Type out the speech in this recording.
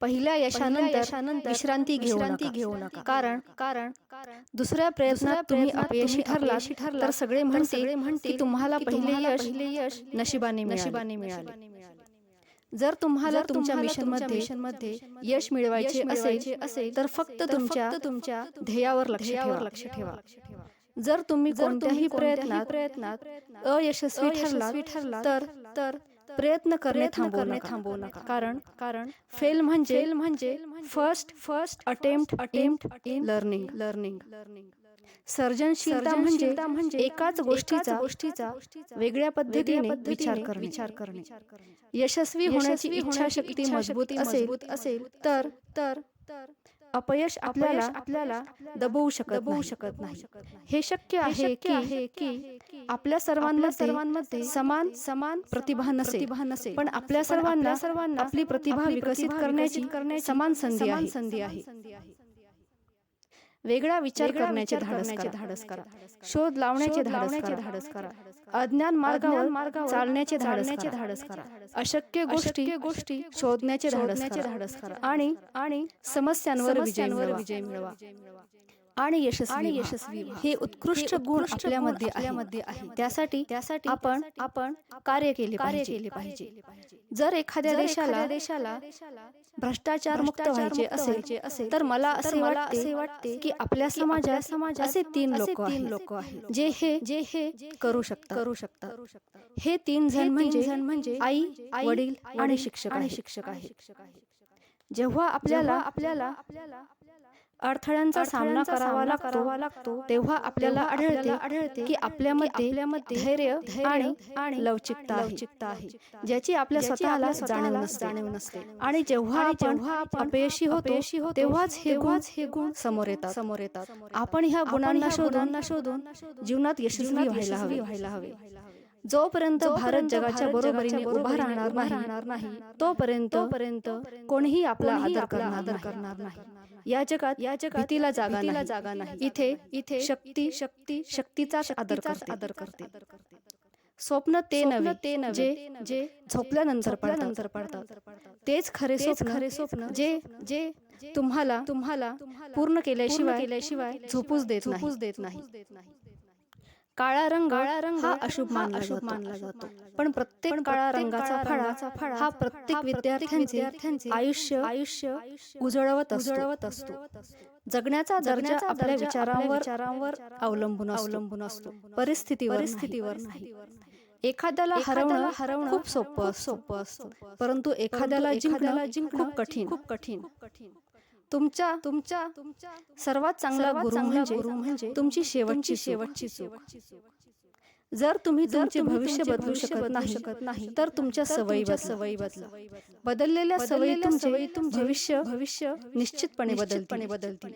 पहिल्या यशानंतर विश्रांती घेऊ नका. घेऊ नका. कारण कारण दुसऱ्या प्रयत्नात तुम्ही अपयशी ठरला तर सगळे म्हणते म्हणते तुम्हाला पहिले यश यश नशिबाने नशिबाने मिळाले. जर तुम्हाला तुमच्या मिशनमध्ये यश मिळवायचे असेल असेल तर फक्त तुमच्या तुमच्या ध्येयावर लक्ष ठेवा. लक्ष ठेवा. जर तुम्ही कोणत्याही प्रयत्नात प्रयत्नात अयशस्वी ठरला ठरला तर तर प्रयत्न करणे थांबवू नका. थांबवू नका. कारण कारण फेल म्हणजे म्हणजे first first attempt attempt learning learning learning सर्जनशीलता म्हणजे म्हणजे एकाच गोष्टीचा गोष्टीचा वेगळ्या पद्धतीने विचार करणे विचार करणे. यशस्वी होण्याची इच्छाशक्ती मजबूत असेल असेल तर तर अपयश आपल्याला आपल्याला दबवू शकत दबवू शकत नाही. हे शक्य आहे की की आपल्या सर्वांना सर्वांमध्ये समान समान प्रतिभा नसेल प्रतिभा नसेल. पण आपल्या सर्वांना सर्वांना आपली प्रतिभा विकसित करण्याची करण्याची समान संधी आहे. संधी आहे. वेगळा विचार करण्याचे धाडस करा. धाडस करा. शोध लावण्याचे धाडण्याचे धाडस करा. अज्ञान मार्गावर मार्गावर चालण्याचे धाडण्याचे धाडस करा. अशक्य गोष्टी गोष्टी शोधण्याचे धाडस धाडस करा. आणि आणि समस्यांवर विजय विजय मिळवा. आणि यशस्वी आणि यशस्वी हे उत्कृष्ट गुण आपल्यामध्ये आपल्यामध्ये आहे. त्यासाठी त्यासाठी आपण आपण कार्य केले कार्य केले पाहिजे. जर एखाद्या देशाला देशाला भ्रष्टाचार मुक्त व्हायचे असेल असेल तर मला असे वाटते असे वाटते की आपल्या समाजात समाजात असे तीन लोक तीन लोक आहेत. जे हे जे हे करू शकतात. करू शकतात. हे तीन जण म्हणजे जण म्हणजे आई वडील आणि शिक्षक आणि शिक्षक आहे जेव्हा आपल्याला आपल्याला आपल्याला अडथळ्यांचा सामना करावा करावा लागतो. तेव्हा आपल्याला आढळते आढळते की आपल्यामध्ये आपल्यामध्ये धैर्य आणि लवचिकता लवचिकता आहे ज्याची आपल्या स्वतःला जाणीव नसते जाणीव नसते. आणि जेव्हा जेव्हा अपयशी होतो तेव्हाच हे गुण हे गुण समोर येतात. समोर येतात. आपण ह्या गुणांना शोधून शोधून जीवनात यशस्वी व्हायला हवे. व्हायला हवे. जोपर्यंत भारत जगाच्या बरोबरीने उभा राहणार नाही राहणार नाही तोपर्यंत तोपर्यंत कोणीही आपला आदर करणार करणार नाही. या जगात या जगात जागा नाही. जागा नाही. इथे इथे शक्ती शक्ती शक्तीचा आदर करते आदर करते. स्वप्न ते नव्हे ते नव्हे जे झोपल्यानंतर पडल्यानंतर पडतात. तेच खरे स्वप्न खरे स्वप्न. जे जे तुम्हाला तुम्हाला पूर्ण केल्याशिवाय केल्याशिवाय झोपूच देत नाही. देत नाही. काळा रंग काळा रंग हा अशुभ मानला अशुभ मानला जातो. पण प्रत्येक काळा रंगाचा फळा फळा हा प्रत्येक विद्यार्थ्यांचे आयुष्य आयुष्य उजळवत उजळवत असतो. जगण्याचा दर्जा आपल्या विचारांवर विचारांवर अवलंबून अवलंबून असतो. परिस्थितीवर परिस्थितीवर नाही. एखाद्याला हरवणं हरवणं खूप सोपं सोपं असतं. परंतु एखाद्याला जिंकण्याला जिंक खूप कठीण. खूप कठीण. तुमच्या तुमच्या तुमच्या सर्वात चांगला गुरु म्हणजे गुरु म्हणजे तुमची शेवटची शेवटची चूक जर तुम्ही तुमचे भविष्य बदलू शकत नाही शकत नाही तर तुमच्या सवयी सवयी बदला. बदललेल्या सवयी तुमचे भविष्य भविष्य निश्चितपणे बदलपणे बदलतील.